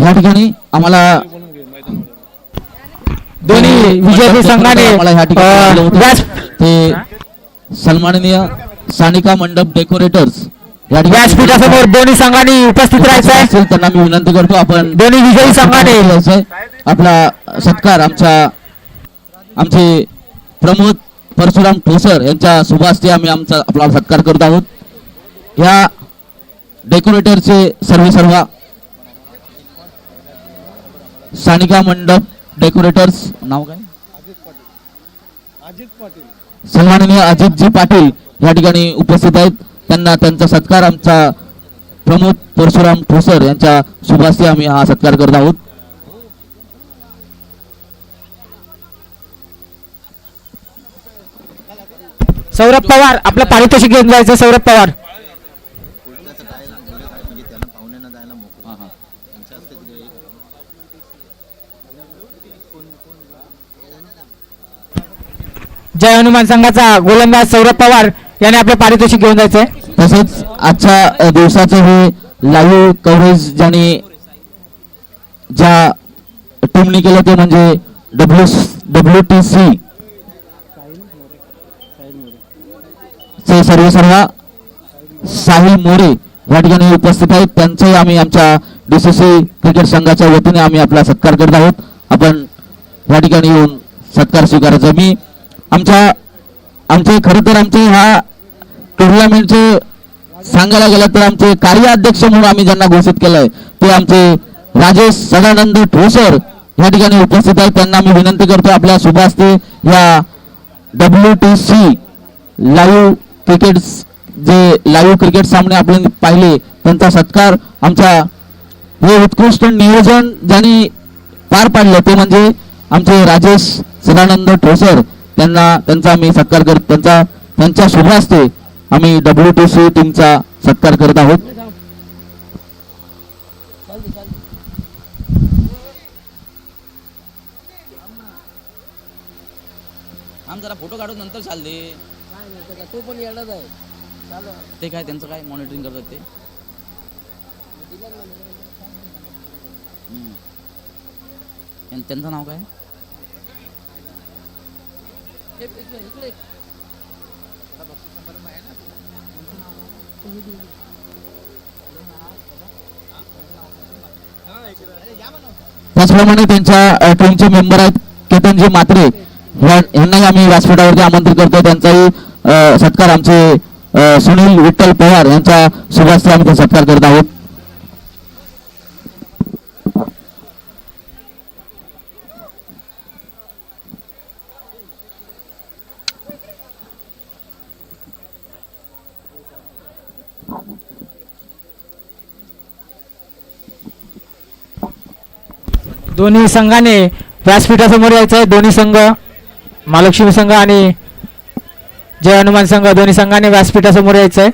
या ठिकाणी आम्हाला दोन्ही विजयी संघाने ठिकाणी ते सन्माननीय सानिका मंडप डेकोरेटर्स या व्यासपीठासमोर दोन्ही संघांनी उपस्थित राहायचं असेल त्यांना मी विनंती करतो आपण दोन्ही विजयी संघाने. आपला सत्कार आमच्या आमचे प्रमोद परशुराम ठोसर यांच्या शुभास्ते आम्ही आमचा आपला सत्कार करत आहोत. या डेकोरेटरचे सर्व सर्व सानिका मंडप डेकोरेटर्स नाव काय? सन्माननीय अजितजी पाटील या ठिकाणी उपस्थित आहेत. त्यांना त्यांचा सत्कार आमचा प्रमोद परशुराम ठोसर यांच्या शुभास्ते आम्ही हा सत्कार करत आहोत. सौरभ पवार आपलं पारितोषिक घेऊन जायचं सौरभ पवार. जय हनुमान संघाचा गोलंदाज सौरभ पवार याने आपलं पारितोषिक घेऊन जायचंय तसेच आजच्या दिवसाचं हे लाईव्ह कव्हरेज ज्याने ज्या टीमने केलं ते म्हणजे डब्ल्यू डब्ल्यू टी सी चे सर्व सर्व साहिल मोरे या ठिकाणी उपस्थित आहेत. त्यांचंही आम्ही आमच्या डीसीसी क्रिकेट संघाच्या वतीने आम्ही आपला सत्कार करत आहोत. आपण या ठिकाणी येऊन सत्कार स्वीकारायचा. मी आमच्या आमचे खरं तर आमचे ह्या टुर्नामेंटचे सांगायला गेलं तर आमचे कार्याध्यक्ष म्हणून आम्ही ज्यांना घोषित केलंय ते आमचे राजेश सदानंद ठोसर या ठिकाणी उपस्थित आहेत. त्यांना मी विनंती करतो आपल्या शुभास्ते या W T C live cricket जे लाईव्ह क्रिकेट सामने आपण पाहिले त्यांचा सत्कार आमच्या हे उत्कृष्ट नियोजन ज्यांनी पार पाडलं ते म्हणजे आमचे राजेश सदानंद ठोसर. त्यांना त्यांचा आम्ही सत्कार करत त्यांचा त्यांच्या शुभास्ते आम्ही डब्ल्यू टी सी टीमचा सत्कार करत आहोत. आम जरा फोटो काढून नंतर चालले तो पण येणार आहे. ते काय त्यांचं काय मॉनिटरिंग करतात ते? त्यांचं नाव काय? त्याचप्रमाणे त्यांच्या टीमचे मेंबर आहेत केतनजी मात्रे. यांनाही आम्ही व्यासपीठावरती आमंत्रित करतो त्यांचाही सत्कार आमचे सुनील विठ्ठल पवार यांच्या सुभाष आम्ही सत्कार करत आहोत. दोन्ही संघाने व्यासपीठासमोर यायचंय. दोन्ही संघ महालक्ष्मी संघ आणि जय हनुमान संघ. दोन्ही संघाने व्यासपीठासमोर यायचंय.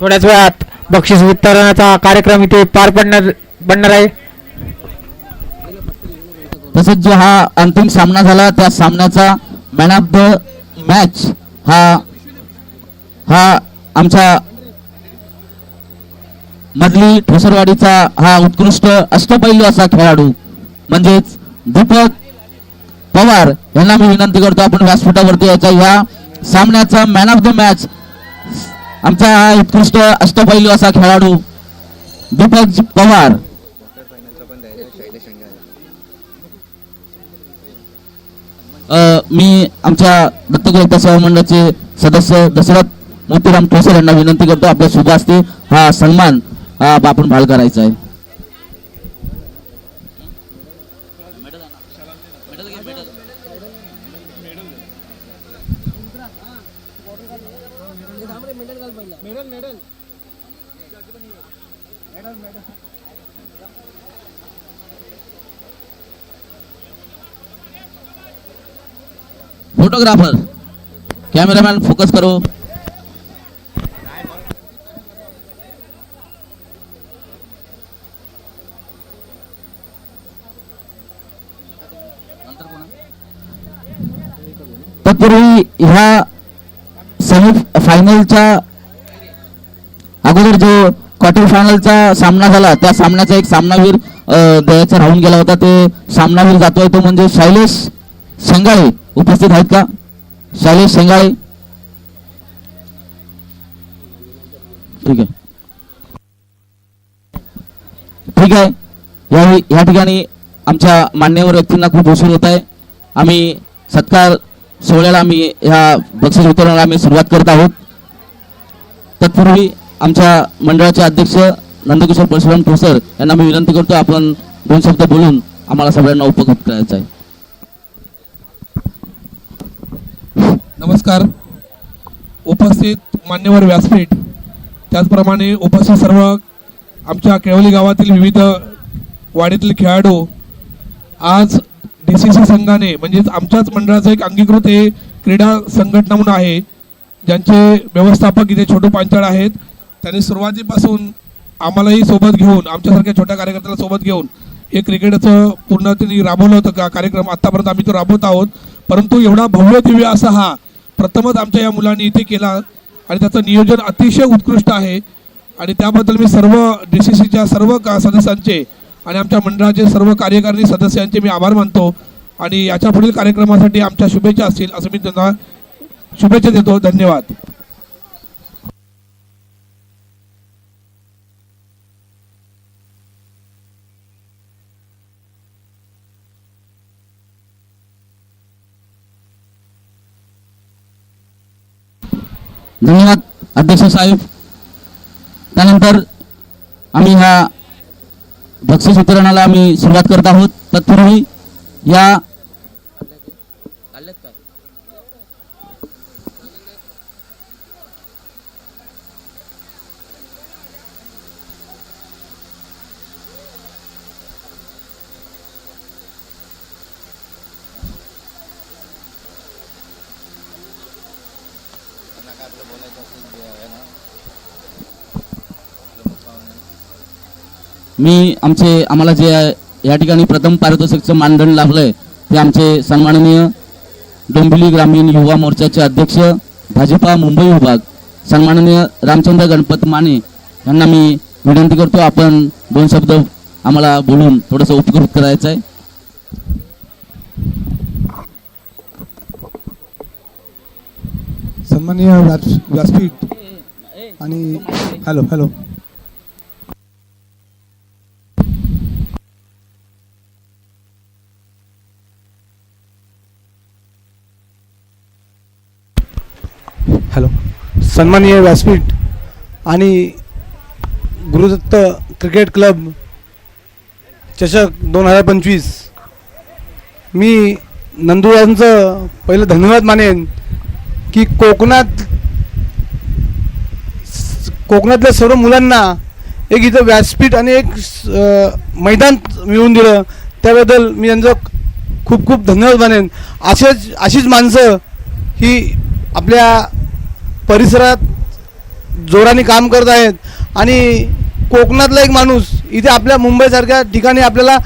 थोड्याच वेळात बक्षीस वितरणाचा कार्यक्रम इथे पार पडणार पडणार आहे. तसेच जो हा अंतिम सामना झाला त्या सामन्याचा मॅन ऑफ द मॅच हा हा आमच्या मधली ठोसरवाडीचा हा उत्कृष्ट अष्टपैलू असा खेळाडू म्हणजेच दीपक पवार यांना मी विनंती करतो आपण व्यासपीठावरती यायचा या सामन्याचा मॅन ऑफ द मॅच आमचा हा उत्कृष्ट अष्टपैलू असा खेळाडू दीपक पवार. मी आमच्या दत्तक सेवा मंडळाचे सदस्य दशरथ मोतीराम ठोसर यांना विनंती करतो आपल्या शुभ असते हा सन्मान हा आपण भाळ करायचा आहे. फोटोग्राफर कॅमेरामॅन फोकस करो. तत्पूर्वी ह्या सेमी फायनलच्या अगोदर जो क्वार्टर फायनलचा सामना झाला त्या सामन्याचा एक सामनावीर द्यायचा राहून गेला होता. ते सामनावीर जातोय तो म्हणजे शैलेश शेंगाळे. उपस्थित आहेत का? शैलेश शेंगाळे. ठीक आहे. ठीक आहे. या ठिकाणी आमच्या मान्यवर व्यक्तींना खूप उशीर होत आहे. आम्ही सत्कार सोहळ्याला आम्ही ह्या बक्षीस वितरणाला आम्ही सुरुवात करत आहोत. तत्पूर्वी आमच्या मंडळाचे अध्यक्ष नंदकिशोर परशुराम ठोसर यांना मी विनंती करतो आपण दोन शब्द बोलून आम्हाला सगळ्यांना उपकृत करायचं आहे. नमस्कार. उपस्थित मान्यवर व्यासपीठ त्याचप्रमाणे उपस्थित सर्व आमच्या केळवली गावातील विविध वाडीतील खेळाडू आज डी सी सी संघाने म्हणजेच आमच्याच मंडळाचं एक अंगीकृत हे क्रीडा संघटना म्हणून आहे ज्यांचे व्यवस्थापक इथे छोटू पांचाळ आहेत. त्यांनी सुरुवातीपासून आम्हालाही सोबत घेऊन आमच्यासारख्या छोट्या कार्यकर्त्याला सोबत घेऊन हे क्रिकेटचं पूर्ण त्यांनी राबवलं होतं का कार्यक्रम. आत्तापर्यंत आम्ही तो राबवत आहोत. परंतु एवढा भव्य दिव्य असा हा प्रथमच आमच्या या मुलांनी इथे केला आणि त्याचं नियोजन अतिशय उत्कृष्ट आहे. आणि त्याबद्दल मी सर्व डी सी सीच्या सर्व का सदस्यांचे आणि आमच्या मंडळाचे सर्व कार्यकारिणी सदस्यांचे मी आभार मानतो. आणि याच्या पुढील कार्यक्रमासाठी आमच्या शुभेच्छा असतील असं मी त्यांना शुभेच्छा देतो. धन्यवाद. धन्यवाद अध्यक्ष साहेब. त्यानंतर आम्ही ह्या बक्षीस वितरणाला आम्ही सुरुवात करत आहोत. तत्पूर्वी या मी आमचे आम्हाला जे या ठिकाणी प्रथम पारितोषिकचं मानधन आहे ते आमचे सन्माननीय डोंबिवली ग्रामीण युवा मोर्चाचे अध्यक्ष भाजपा मुंबई विभाग सन्माननीय रामचंद्र गणपत माने यांना मी विनंती करतो आपण दोन शब्द आम्हाला बोलून थोडंसं उपकृत करायचं आहे सन्माननीय व्यासपीठ आणि हॅलो हॅलो. हॅलो. सन्माननीय व्यासपीठ आणि गुरुदत्त क्रिकेट क्लब चषक दोन हजार पंचवीस. मी नंदुरांचं पहिलं धन्यवाद मानेन की कोकणात कोकणातल्या सर्व मुलांना एक इथं व्यासपीठ आणि एक मैदान मिळवून दिलं. त्याबद्दल मी यांचं खूप खूप धन्यवाद मानेन. असेच अशीच माणसं ही आपल्या परिसरात जोराने काम करत आहेत. आणि कोकणातला एक माणूस इथे आपल्या मुंबईसारख्या ठिकाणी आपल्याला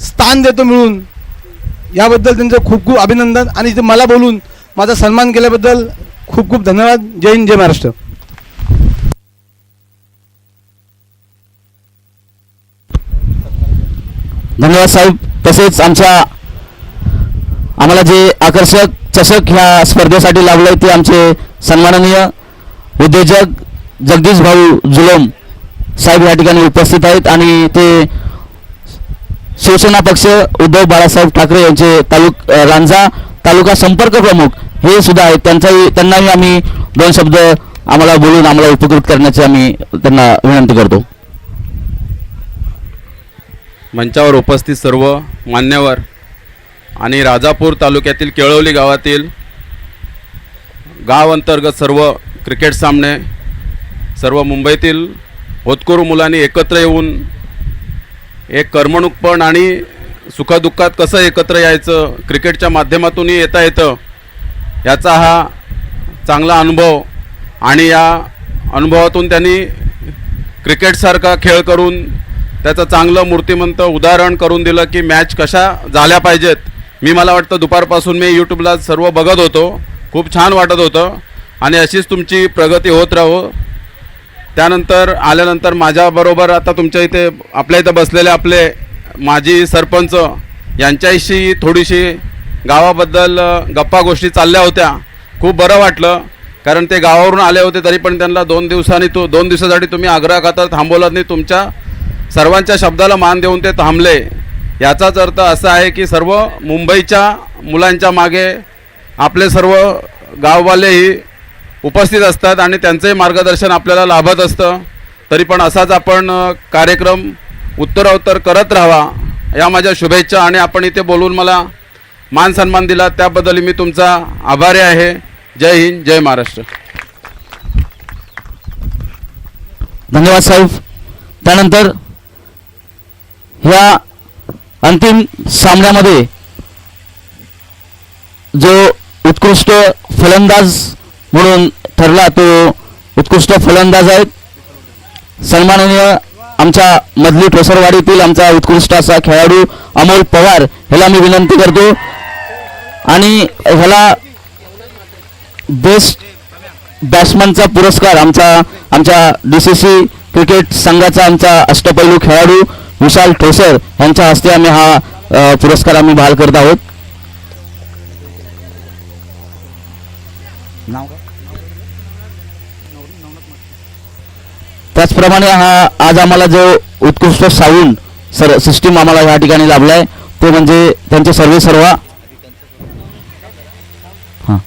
स्थान देतो मिळून. याबद्दल त्यांचं खूप खूप अभिनंदन आणि इथे मला बोलून माझा सन्मान केल्याबद्दल खूप खूप धन्यवाद. जय हिंद जय महाराष्ट्र. धन्यवाद साहेब. तसेच आमच्या आम्हाला जे आकर्षक चषक ह्या स्पर्धेसाठी लाभलंय ते आमचे सन्माननीय उद्योजक जगदीश भाऊ जुलम साहेब या ठिकाणी उपस्थित आहेत आणि ते शिवसेना पक्ष उद्धव बाळासाहेब ठाकरे यांचे तालुक रांजा तालुका संपर्क प्रमुख हे सुद्धा आहेत. त्यांचाही त्यांनाही आम्ही दोन शब्द आम्हाला बोलून आम्हाला उपकृत करण्याची आम्ही त्यांना विनंती करतो. मंचावर उपस्थित सर्व मान्यवर आणि राजापूर तालुक्यातील केळवली गावातील गाव अंतर्गत सर्व क्रिकेट सामने सर्व मुंबईतील होतकरू मुलांनी एकत्र येऊन एक करमणूकपण आणि सुखदुःखात कसं एकत्र यायचं क्रिकेटच्या माध्यमातूनही येता येतं याचा हा चांगला अनुभव आणि या अनुभवातून त्यांनी क्रिकेटसारखा खेळ करून त्याचं चांगलं मूर्तिमंत उदाहरण करून दिलं की मॅच कशा झाल्या पाहिजेत. मी मला वाटतं दुपारपासून मी यूट्यूबला सर्व बघत होतो. खूप छान वाटत होतं. आणि अशीच तुमची प्रगती होत राहो. त्यानंतर आल्यानंतर माझ्याबरोबर आता तुमच्या इथे आपल्या इथं बसलेले आपले माजी सरपंच यांच्याशी थोडीशी गावाबद्दल गप्पा गोष्टी चालल्या होत्या. खूप बरं वाटलं. कारण ते गावावरून आले होते तरी पण त्यांना दोन दिवसांनी तो दोन दिवसासाठी तुम्ही आग्रह करता थांबवलात नाही. तुमच्या सर्वांच्या शब्दाला मान देऊन ते थांबले. याचाच अर्थ असा आहे की सर्व मुंबईच्या मुलांच्या मागे आपले सर्व गाववालेही उपस्थित असतात आणि त्यांचंही मार्गदर्शन आपल्याला लाभत असतं. तरी पण असाच आपण कार्यक्रम उत्तरोत्तर करत राहावा या माझ्या शुभेच्छा आणि आपण इथे बोलून मला मान सन्मान दिला. त्याबद्दल मी तुमचा आभारी आहे. जय हिंद जय महाराष्ट्र. धन्यवाद साहेब. त्यानंतर ह्या अंतिम सामन्यामध्ये जो उत्कृष्ट फलंदाज म्हणून ठरला तो उत्कृष्ट फलंदाज आहेत सन्माननीय आमच्या मधली ठोसरवाडीतील आमचा उत्कृष्ट असा खेळाडू अमोल पवार ह्याला मी विनंती करतो. आणि ह्याला बेस्ट बॅट्समनचा पुरस्कार आमचा आमच्या डी सी सी क्रिकेट संघाचा आमचा अष्टपैलू खेळाडू विशाल ठोसर यांच्या हस्ते आम्ही हा पुरस्कार आम्ही बहाल करत आहोत. त्याचप्रमाणे हा आज आम्हाला जो उत्कृष्ट साऊंड सर सिस्टीम आम्हाला या ठिकाणी लाभलाय ते म्हणजे त्यांचे सर्वे सर्व हां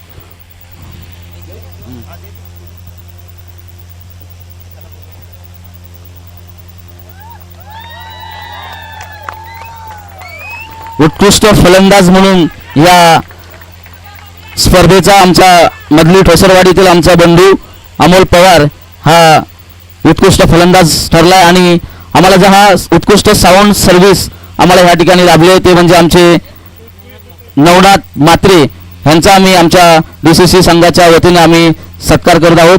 उत्कृष्ट फलंदाज म्हणून या स्पर्धेचा आमचा मधली ठोसरवाडीतील आमचा बंधू अमोल पवार हा उत्कृष्ट फलंदाज ठरला आणि आम्हाला जो हा उत्कृष्ट साऊंड सर्व्हिस आम्हाला ह्या ठिकाणी लाभले ते म्हणजे आमचे नवनाथ मात्रे ह्यांचा आम्ही आमच्या डी सी सी संघाच्या वतीने आम्ही सत्कार करत आहोत.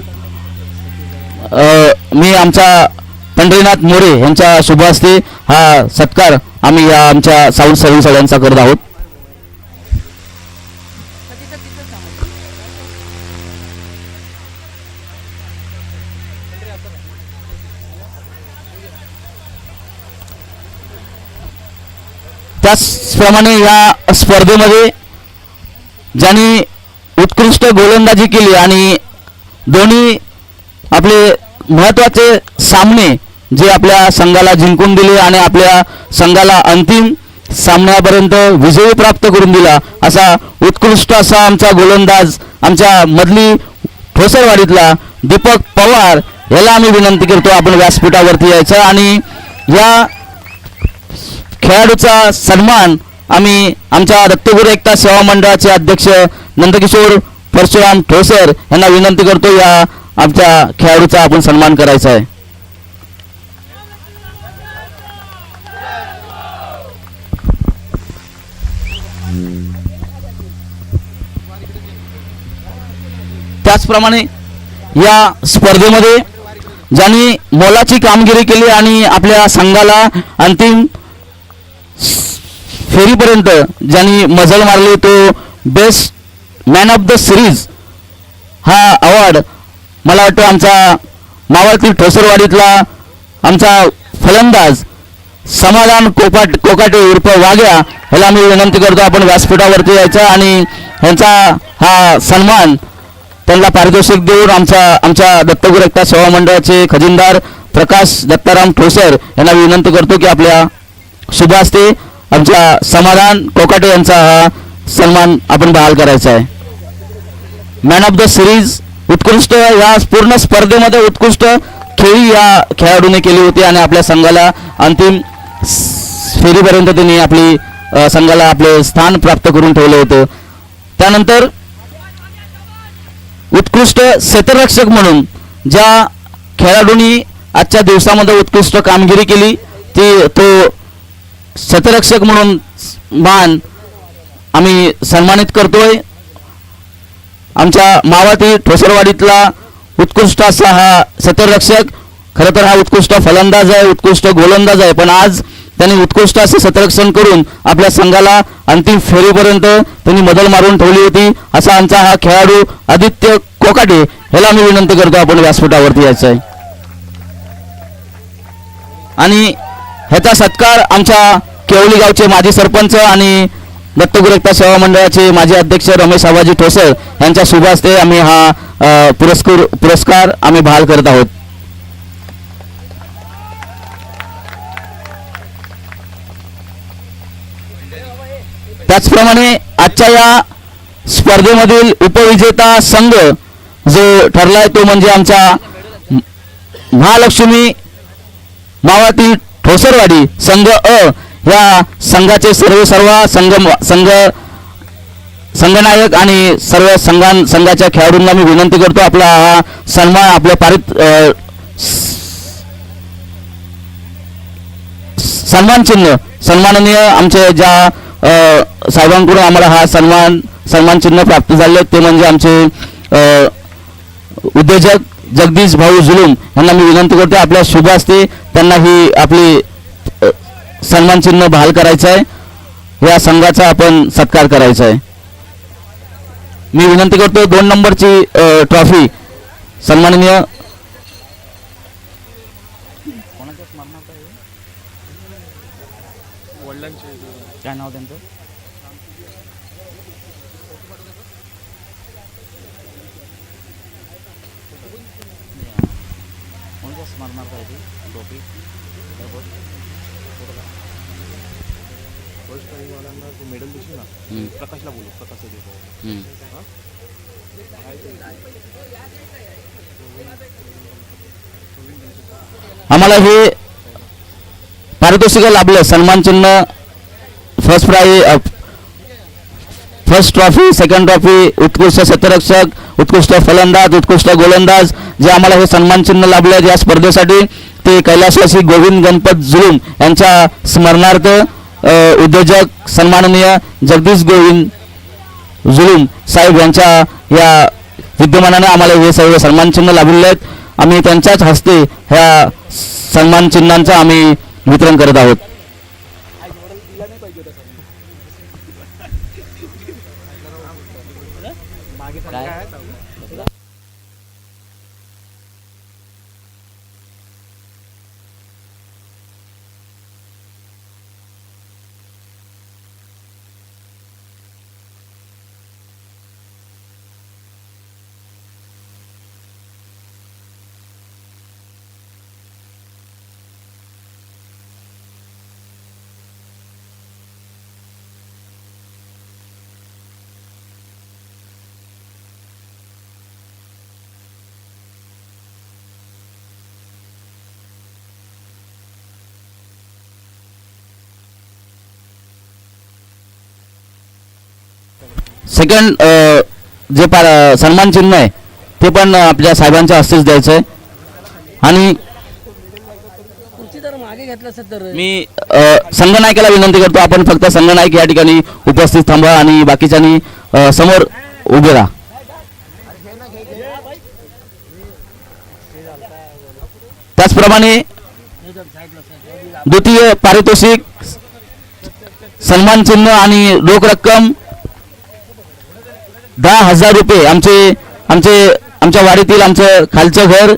मी आमचा पंढरीनाथ मोरे यांच्या शुभ हस्ते हा सत्कार आम्ही या आमच्या साऊंड सर्व्हिस यांचा करत आहोत. त्याचप्रमाणे या स्पर्धेमध्ये ज्यांनी उत्कृष्ट गोलंदाजी केली आणि दोन्ही आपले महत्त्वाचे सामने जे आपल्या संघाला जिंकून दिले आणि आपल्या संघाला अंतिम सामन्यापर्यंत विजयी प्राप्त करून दिला असा उत्कृष्ट असा आमचा गोलंदाज आमच्या मधली ठोसरवाडीतला दीपक पवार याला आम्ही विनंती करतो आपण व्यासपीठावरती यायचं आणि या खेळाडूचा सन्मान आम्ही आमच्या दत्तगुरु एकता सेवा मंडळाचे अध्यक्ष नंदकिशोर परशुराम ठोसर यांना विनंती करतो या आमच्या खेळाडूचा आपण सन्मान करायचा आहे. त्याचप्रमाणे या स्पर्धेमध्ये ज्यांनी मोलाची कामगिरी केली आणि आपल्या संघाला अंतिम फेरीपर्यंत ज्यांनी मजल मारली तो best man of the series हा अवॉर्ड मला वाटतं आमचा मावळतील ठोसरवाडीतला आमचा फलंदाज समाधान कोपाट कोकाटे उर्फ वाघ्या ह्याला मी विनंती करतो आपण व्यासपीठावरती यायचं आणि ह्यांचा हा सन्मान त्यांना पारितोषिक देऊन आमचा आमच्या दत्तगुरु एकता सेवा मंडळाचे खजिनदार प्रकाश दत्ताराम ठोसर यांना विनंती करतो की आपल्या शुभास्ते आमच्या समाधान कोकाटे यांचा हा सन्मान आपण बहाल करायचा आहे. मॅन ऑफ द सिरीज उत्कृष्ट या पूर्ण स्पर्धेमध्ये उत्कृष्ट खेळी या खेळाडूने केली होती आणि आपल्या संघाला अंतिम फेरीपर्यंत त्यांनी आपली संघाला आपले स्थान प्राप्त करून ठेवलं होतं. त्यानंतर उत्कृष्ट क्षेत्ररक्षक म्हणून ज्या खेळाडूंनी आजच्या दिवसामध्ये उत्कृष्ट कामगिरी केली ती तो क्षेत्ररक्षक म्हणून मान आम्ही सन्मानित करतोय. आमच्या मावाती ठोसरवाडीतला उत्कृष्ट असा हा क्षेत्ररक्षक खरं तर हा उत्कृष्ट फलंदाज आहे उत्कृष्ट गोलंदाज आहे पण आज त्यांनी उत्कृष्ट असे सतरक्षण करून आपल्या संघाला अंतिम फेरीपर्यंत त्यांनी मदल मारून ठेवली होती. असा आमचा हा खेळाडू आदित्य कोकाटे ह्याला मी विनंती करतो आपण व्यासपीठावरती यायचं आहे. आणि ह्याचा सत्कार आमच्या केवली गावचे माजी सरपंच आणि दत्तगुरु सेवा मंडळाचे माजी अध्यक्ष रमेश आबाजी ठोसर यांच्या शुभ आम्ही हा पुरस्कार पुरस्कार आम्ही बहाल करत आहोत. त्याचप्रमाणे आजच्या या स्पर्धेमधील उपविजेता संघ जो ठरलाय तो म्हणजे आमचा महालक्ष्मी मावातील ठोसरवाडी संघ अ या संघाचे सर्व सर्व संघ संघ संघनायक आणि सर्व संघां संघाच्या खेळाडूंना मी विनंती करतो आपला हा सन्मान आपल्या पारित सन्मान चिन्ह सन्माननीय आमचे ज्या साहेबांकडून आम्हाला हा सन्मान सन्मान चिन्ह प्राप्त झाले. ते म्हणजे आमचे उद्योजक जगदीश भाऊ जुलूम यांना मी विनंती करतो आपल्या शुभ असते त्यांना ही आपली सन्मान चिन्ह बहाल करायचं आहे या संघाचा आपण सत्कार करायचा आहे मी विनंती करतो दोन नंबरची ट्रॉफी सन्माननीय काय नाव त्यांचं कोणत्या स्मरणार्थ आहे ती टोपी प्रकाशला बोलू प्रकाश आम्हाला हे पारितोषिक लाभलं. सन्मान चिन्ह first prize first trophy second trophy उत्कृष्ट शतरक्षक उत्कृष्ट फलंदाज उत्कृष्ट गोलंदाज. जे आम्हाला हे सन्मान चिन्ह लाभलं या स्पर्धेसाठी ते कैलासवासी गोविंद गणपत जुलूम यांच्या स्मरणार्थ उद्योजक सन्माननीय जगदीश गोविंद जुलूम साहेब यांच्या या विद्यमानाने आम्हाला हे सर्व सन्मानचिन्ह लाभलेले आहेत. आम्ही त्यांच्याच हस्ते ह्या सन्मानचिन्हांचं आम्ही वितरण करत आहोत. सेकंड जे पा सन्मान चिन्ह आहे ते पण आपल्या साहेबांच्या हस्तेच द्यायचं आहे. आणि मी संघनायकाला विनंती करतो आपण फक्त संघनायक या ठिकाणी उपस्थित थांबा आणि बाकीच्यांनी समोर उभे राहा. त्याचप्रमाणे द्वितीय पारितोषिक सन्मान चिन्ह आणि रोख रक्कम दहा हजार रुपये आमचे आमचे आमच्या वाडीतील आमचं खालचं घर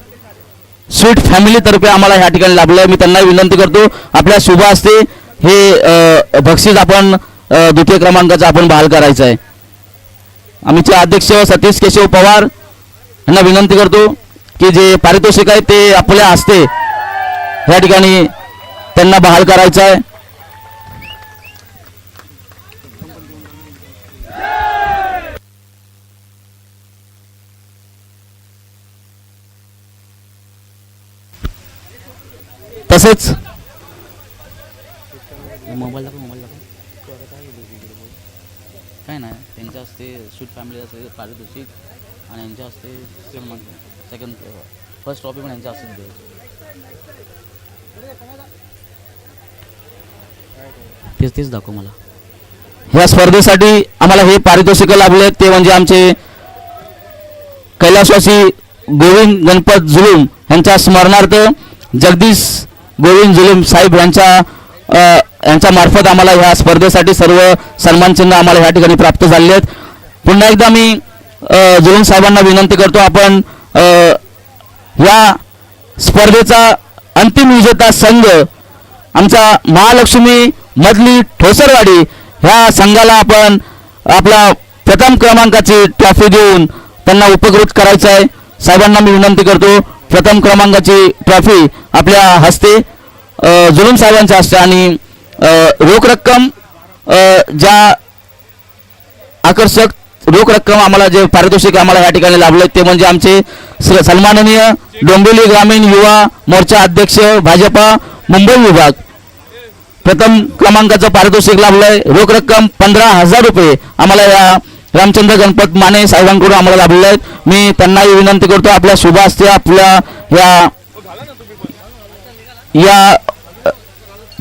स्वीट फॅमिलीतर्फे आम्हाला ह्या ठिकाणी लाभलं आहे मी त्यांना विनंती करतो आपल्या शुभ असते हे बक्षीस आपण द्वितीय क्रमांकाचं आपण बहाल करायचं आहे आमचे अध्यक्ष सतीश केशव पवार यांना विनंती करतो की जे पारितोषिक आहे ते आपल्या हस्ते ह्या ठिकाणी त्यांना बहाल करायचं आहे तसेच मोबाईल दाखव मोबाईल दाखव काय नाही त्यांच्या हस्ते स्वीट फॅमिली असते पारितोषिक आणि यांच्या हस्ते सन्मान सेकंड फर्स्ट ट्रॉफी पण यांच्या हस्ते द्यायची तेच तेच दाखव मला. ह्या स्पर्धेसाठी आम्हाला हे पारितोषिक लाभले. ते म्हणजे आमचे कैलासवासी गोविंद गणपत जुलूम यांच्या स्मरणार्थ जगदीश गोविंद जुलूम साहेब यांच्या यांच्या मार्फत आम्हाला ह्या स्पर्धेसाठी सर्व सन्मानचिन्ह आम्हाला ह्या ठिकाणी प्राप्त झाले आहेत. पुन्हा एकदा मी अ, जुलूम साहेबांना विनंती करतो आपण या स्पर्धेचा अंतिम विजेता संघ आमचा महालक्ष्मी मधली ठोसरवाडी ह्या संघाला आपण आपला प्रथम क्रमांकाची ट्रॉफी देऊन त्यांना उपकृत करायचं आहे. साहेबांना मी विनंती करतो प्रथम क्रमांकाची ट्रॉफी आपल्या हस्ते जुलूम साहेबांच्या हस्ते आणि रोख रक्कम ज्या आकर्षक रोख रक्कम आम्हाला जे पारितोषिक आम्हाला या ठिकाणी लाभले ते म्हणजे आमचे सन्माननीय डोंबिवली ग्रामीण युवा मोर्चा अध्यक्ष भाजपा मुंबई विभाग. प्रथम क्रमांकाचं पारितोषिक लाभलंय रोख रक्कम पंधरा हजार रुपये आम्हाला या रामचंद्र गणपत माने साहेबांकडून आम्हाला लाभलेले आहेत. मी त्यांनाही विनंती करतो आपल्या शुभ हस्ते आपल्या या या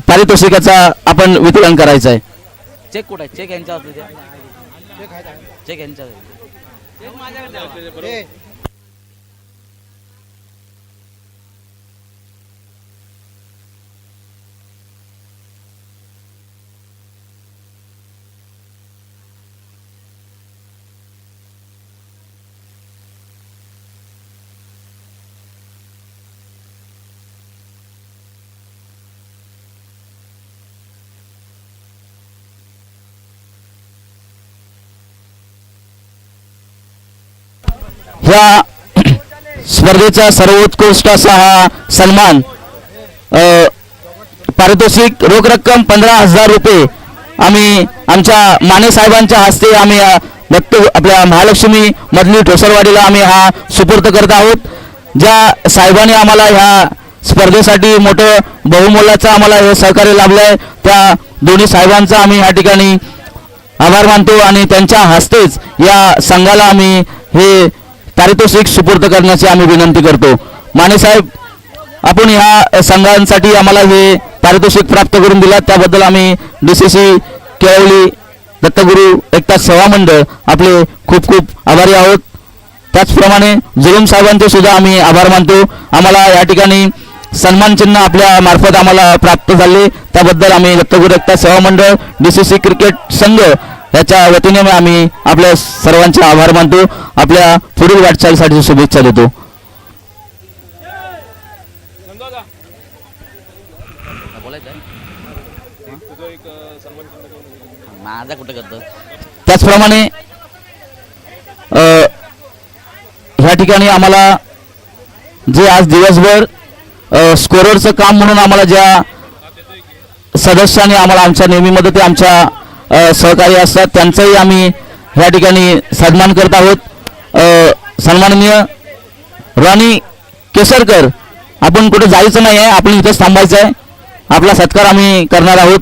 पारितोषिकाचा आपण वितरण करायचं आहे. चेक कुठे आहे? चेक यांच्या चेक यांच्या या स्पर्धेचा सर्वोत्कृष्ट असा हा सन्मान पारितोषिक रोख रक्कम पंधरा हजार रुपये आम्ही आमच्या माने साहेबांच्या हस्ते आम्ही अ, दत्त आपल्या महालक्ष्मी मधली ठोसरवाडीला आम्ही हा सुपूर्द करत आहोत. ज्या साहेबांनी आम्हाला ह्या स्पर्धेसाठी मोठं बहुमोलाचं आम्हाला हे सहकार्य लाभलं आहे त्या दोन्ही साहेबांचा आम्ही या ठिकाणी आभार मानतो आणि त्यांच्या हस्तेच या संघाला आम्ही हे पारितोषिक सुपूर्द करण्याची आम्ही विनंती करतो. माने साहेब आपण ह्या संघांसाठी आम्हाला हे पारितोषिक प्राप्त करून दिला त्याबद्दल आम्ही D C C Kelwali Dattaguru Ekta Seva Mandal आपले खूप खूप आभारी आहोत. त्याचप्रमाणे जुलूम साहेबांचे सुद्धा आम्ही आभार मानतो. आम्हाला या ठिकाणी सन्मानचिन्ह आपल्या मार्फत आम्हाला प्राप्त झाले. त्याबद्दल आम्ही दत्तगुरू एकता सेवा मंडळ डी सी सी क्रिकेट संघ याच्या वतीने मी आम्ही आपल्या सर्वांचे आभार मानतो. आपल्या पुढील वाटचालीसाठी शुभेच्छा देतो. बोलायचं आहे माझा कुठं करतो? त्याचप्रमाणे ह्या ठिकाणी आम्हाला जे आज दिवसभर स्कोररचं काम म्हणून आम्हाला ज्या सदस्यांनी आम्हाला आमच्या नेहमी मदती आमच्या सहकारी असतात त्यांचाही आम्ही ह्या ठिकाणी सन्मान करत आहोत. सन्माननीय राणी केसरकर आपण कुठे जायचं नाही आहे आपण इथंच थांबायचं आहे. आपला सत्कार आम्ही करणार आहोत.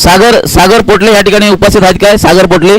सागर सागर पोटले या ठिकाणी उपस्थित आहेत काय? सागर पोटले.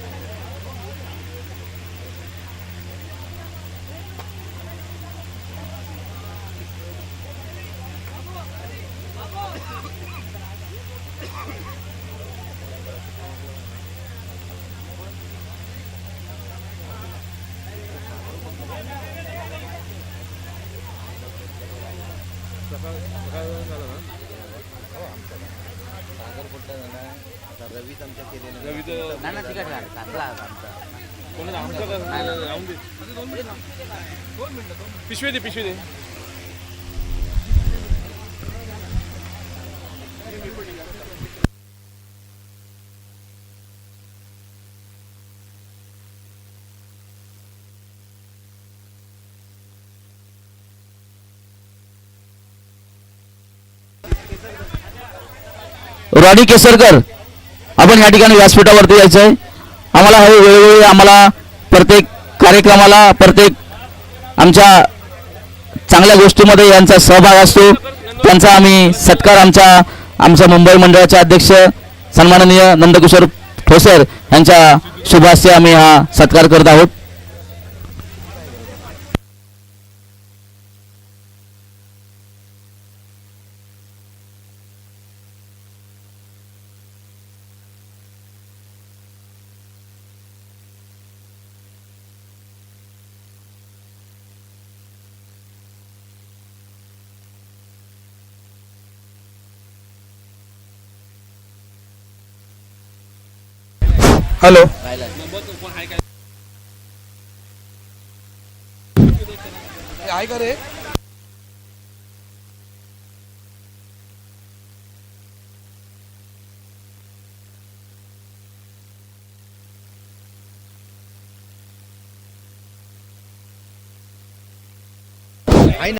नाही ना तिकट घातला आमचा पिशवी दे पिशवी दे रॉनी केसरकर। आपण या ठिकाणी व्यासपीठावरती यायचं आहे आम्हाला हे वेळोवेळी आम्हाला प्रत्येक कार्यक्रमाला प्रत्येक आमच्या चांगल्या गोष्टीमध्ये यांचा सहभाग असतो. त्यांचा आम्ही सत्कार आमच्या आमच्या मुंबई मंडळाचे अध्यक्ष सन्माननीय नंदकिशोर ठोसर यांच्या शुभ आम्ही हा सत्कार करत आहोत. हॅलो. आहे का रे?